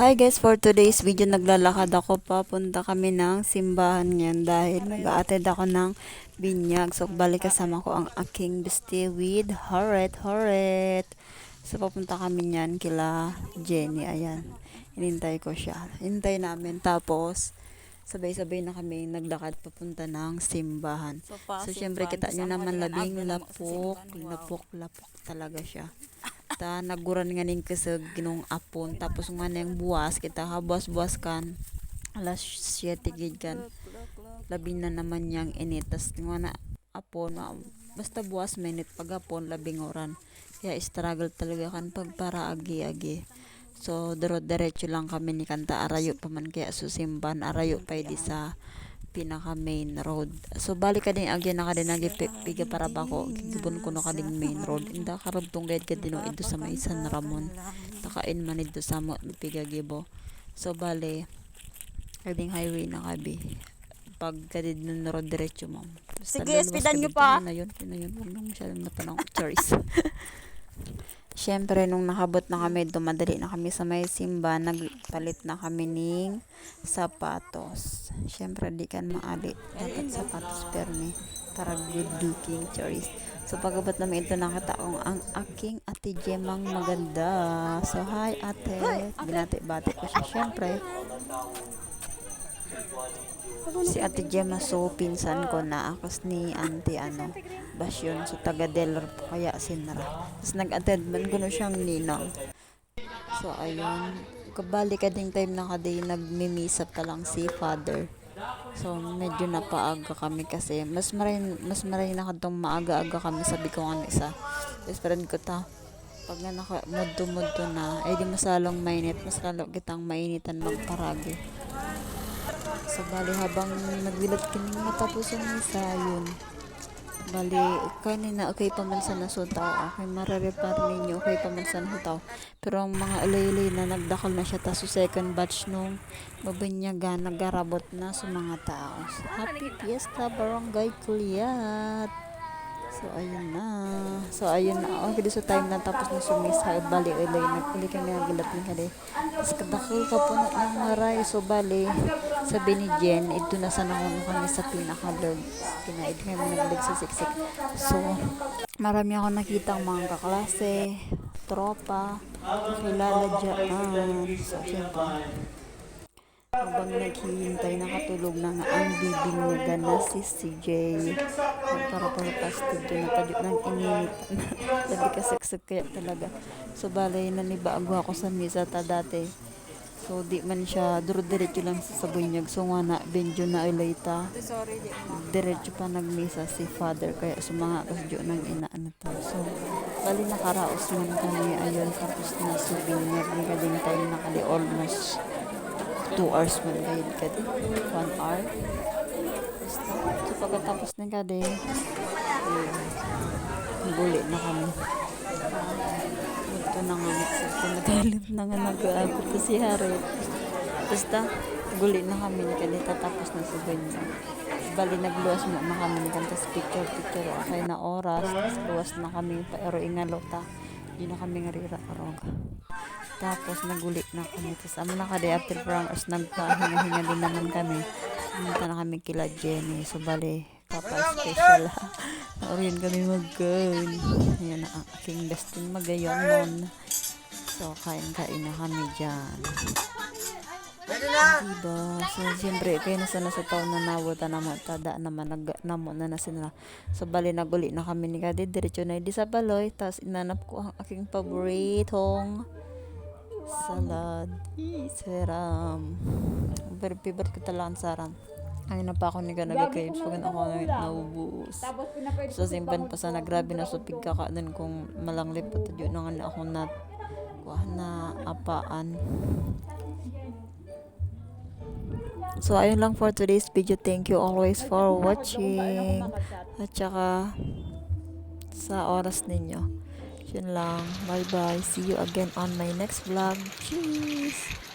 Hi guys, for today's video naglalakad ako papunta kami ng simbahan ngayon dahil nag-attend ako ng binyag. So balik kasama ko ang aking bestie with Horet Horet. So papunta kami niyan kila Jenny. Ayan, inintay ko siya. Inintay namin tapos sabay-sabay na kami naglakad papunta ng simbahan. So, syempre kita nyo naman labing lapok, lapok, lapok talaga siya ta naguran nga ning kasag ginong apon tapos nga nang buwas kita habas-buwas kan. Alas 7 gid kan. Labi na naman yang init tas nga na apon basta buwas minute pag apon labing oran. Kaya struggle talaga kan pag para agi-agi. So dero diretso lang kami ni kanta arayo pa man kaya susimban arayo pa di sa pinaka main road. So balik ka din agyan na ka din piga para ba ko gibon ko no ka din main road. Inda karabtong gayad ka din ito sa may San Ramon. Takain man ito sa mo piga gibo. So bale kading highway na kabi. Pag kadid na road diretso mo. Basta Sige, speedan nyo pa. Na yun, yun na yun. Huwag nang masyadong matanong. Choice. Siyempre, nung nakabot na kami, dumadali na kami sa may simba, nagpalit na kami ng sapatos. Siyempre, di kan maali. Dapat sapatos perme para good looking choice. So, pagabot namin ito, nakita kong ang aking ate Jemang maganda. So, hi ate. Binati-bati ko siya. Siyempre, si ate Gemma so pinsan ko na. Akas ni auntie ano basyon so taga Delar po kaya sinara tapos nag-attend man ko siyang ninang. So ayun. Kabali ka ding time na kaday nagmimisa pa lang si father. So medyo napaaga kami kasi mas maray mas maray na kadtong maaga-aga kami sabi ko nga isa. Friend ko ta pag nga naka mudto-mudto na ay di masalong mainit. Mas lalo kitang mainitan magparagi So, bali, habang nagwilat kami matapos ang misa, yun. Bali, kanina, okay pa man sa nasutaw. Okay, mararepar ninyo, okay pa man sa nasutaw. Pero ang mga alay-alay na nagdakal na siya, taso second batch nung babinyaga, nagarabot na sa mga tao. So, happy Fiesta Barangay Kuliat! So, ayun na. So, ayun na. Okay, di sa time na tapos na sumisa, bali, ulay, nagpili kami nagilat ni kade. Tapos kadakol ka po na ng maray. So, bali, sabi ni Jen, ito na sa nanguno kami sa pinaka-vlog. Kinaid kami naglig sa siksik. So, marami ako nakita mga kaklase, tropa, kilala dyan. So, syempre, habang naghihintay nakatulog na nga ang bibing na si CJ para para pastid doon napadyo ng init. Sabi ka saksag kaya talaga. So balay na nibago ako sa misa ta dati. So di man siya duro diretso lang sa sabunyag. So nga na benjo na ilayta diretso pa nagmisa si father kaya sumanga kasdyo ng inaan na to. So bali nakaraos man kami. Ayun tapos na ni kading time na kali almost 2 hours man kahit ka din 1 hour. Basta so pagkatapos ng kade ayun guli na kami. Ito na nga nagsipin nagalit na nga nag-aagod to si Harriet basta guli na kami. Ni kade tatapos na sa ganyan bali nagluwas mo na kami. Ni kantas picture picture. Okay na oras. Tapos luwas na kami. Pero ingalota. Di na kami nga rira karog tapos nagulit na kami tapos amo na kada after parang as nagpahinga-hinga din naman kami. Pumunta na kami kila Jenny. So bali papa special. Ha Naurin kami mag-gun yan ang aking besting magayon nun. So kain-kain na kami dyan. Diba? So, siyempre, kayo na sana sa taon na nawata na mo, tada naman, nag, namo na na sila. So, bali, naguli na kami ni Kadi, diretso na di sa baloy, tapos inanap ko ang aking paboritong salad. Seram. Very favorite ko talaga ang saran. Ay na pa ako ni Ganaga Caves pag ako na pinapwede So, simpan pa sana grabe na supig ka kanan kung malanglip pa tayo na nga ako na kuha na apaan. So, ayun lang for today's video. Thank you always for watching. At saka, sa oras ninyo. Yun lang. Bye-bye. See you again on my next vlog. Cheers!